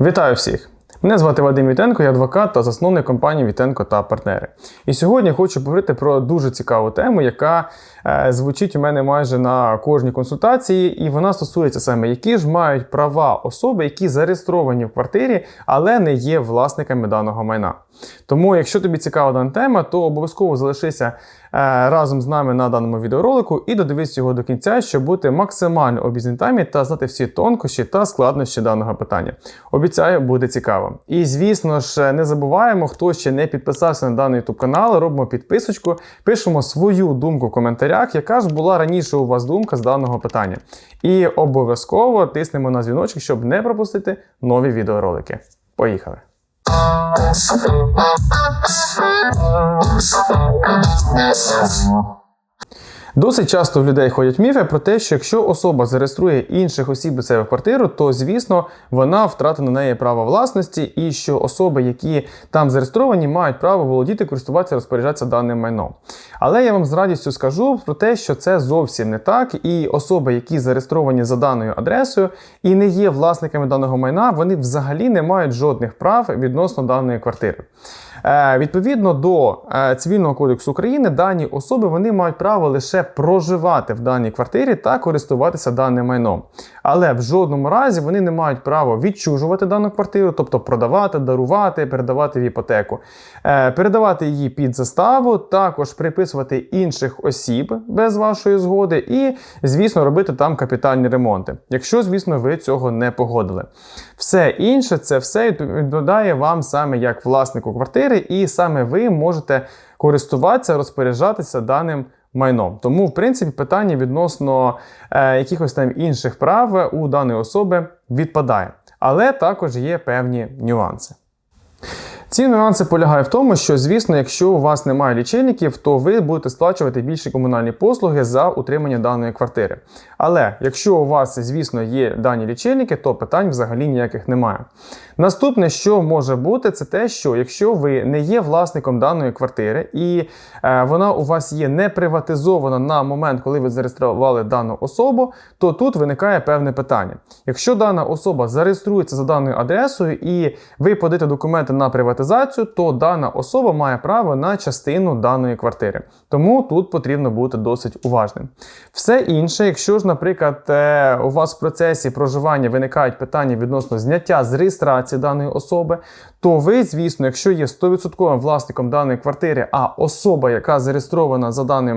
Вітаю всіх! Мене звати Вадим Вітенко, я адвокат та засновник компанії Вітенко та партнери. І сьогодні хочу поговорити про дуже цікаву тему, яка е, звучить у мене майже на кожній консультації, і вона стосується саме, які ж мають права особи, які зареєстровані в квартирі, але не є власниками даного майна. Тому, якщо тобі цікава дана тема, то обов'язково залишися разом з нами на даному відеоролику і додивись його до кінця, щоб бути максимально обізнаний темі та знати всі тонкощі та складнощі даного питання. Обіцяю, буде цікаво. І звісно ж, не забуваємо, хто ще не підписався на даний YouTube канал, робимо підписочку, пишемо свою думку в коментарях, яка ж була раніше у вас думка з даного питання. І обов'язково тиснемо на дзвіночок, щоб не пропустити нові відеоролики. Поїхали! Досить часто в людей ходять міфи про те, що якщо особа зареєструє інших осіб до себе в квартиру, то звісно вона втратить на неї право власності, і що особи, які там зареєстровані, мають право володіти, користуватися, розпоряджатися даним майном. Але я вам з радістю скажу про те, що це зовсім не так, і особи, які зареєстровані за даною адресою і не є власниками даного майна, вони взагалі не мають жодних прав відносно даної квартири. Е, Відповідно до е, Цивільного кодексу України, дані особи вони мають право лише проживати в даній квартирі та користуватися даним майном. Але в жодному разі вони не мають права відчужувати дану квартиру, тобто продавати, дарувати, передавати в іпотеку, Е, передавати її під заставу, також приписувати інших осіб без вашої згоди, і, звісно, робити там капітальні ремонти, якщо, звісно, ви цього не погодили. Все інше, це все відповідає вам саме як власнику квартири, і саме ви можете користуватися, розпоряджатися даним майном. Тому, в принципі, питання відносно е, якихось там інших прав у даної особи відпадає. Але також є певні нюанси. Ці нюанси полягають в тому, що, звісно, якщо у вас немає лічильників, то ви будете сплачувати більші комунальні послуги за утримання даної квартири. Але якщо у вас, звісно, є дані лічильники, то питань взагалі ніяких немає. Наступне, що може бути, це те, що якщо ви не є власником даної квартири і е, вона у вас є не приватизована на момент, коли ви зареєстрували дану особу, то тут виникає певне питання. Якщо дана особа зареєструється за даною адресою і ви подаєте документи на приватизацію, то дана особа має право на частину даної квартири. Тому тут потрібно бути досить уважним. Все інше, якщо ж, наприклад, е, у вас в процесі проживання виникають питання відносно зняття з реєстрації даної особи, то ви, звісно, якщо є 100% власником даної квартири, а особа, яка зареєстрована за даним.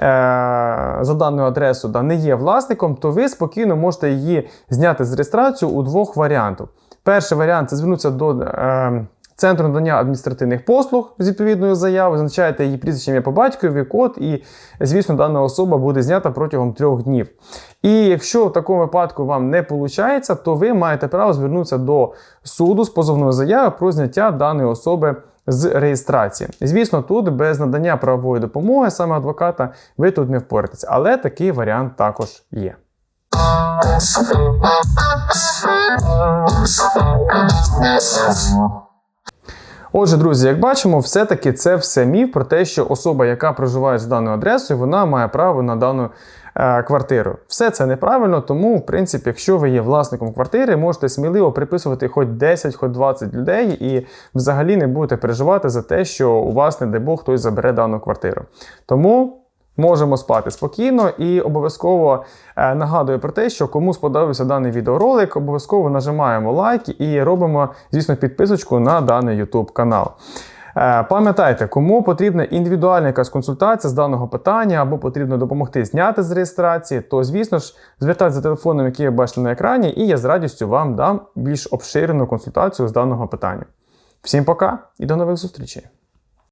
е, За даною адресою да, не є власником, то ви спокійно можете її зняти з реєстрацію у двох варіантах. Перший варіант це звернутися до е, центру надання адміністративних послуг з відповідною заявою, визначаєте її прізвище ім'я по батькові, код, і, звісно, дана особа буде знята протягом трьох днів. І якщо в такому випадку вам не виходить, то ви маєте право звернутися до суду з позовною заявою про зняття даної особи з реєстрації. Звісно, тут без надання правової допомоги саме адвоката ви тут не впораєтеся, але такий варіант також є. Отже, друзі, як бачимо, все-таки це все міф про те, що особа, яка проживає з даною адресою, вона має право на дану е, квартиру. Все це неправильно, тому, в принципі, якщо ви є власником квартири, можете сміливо приписувати хоч 10, хоч 20 людей, і взагалі не будете переживати за те, що у вас, не дай Бог, хтось забере дану квартиру. Тому. Можемо спати спокійно і обов'язково е, нагадую про те, що кому сподобався даний відеоролик, обов'язково нажимаємо лайк і робимо, звісно, підписочку на даний YouTube канал. Е, Пам'ятайте, кому потрібна індивідуальна якась консультація з даного питання або потрібно допомогти зняти з реєстрації, то, звісно ж, звертайтеся за телефоном, який ви бачите на екрані, і я з радістю вам дам більш обширену консультацію з даного питання. Всім пока і до нових зустрічей!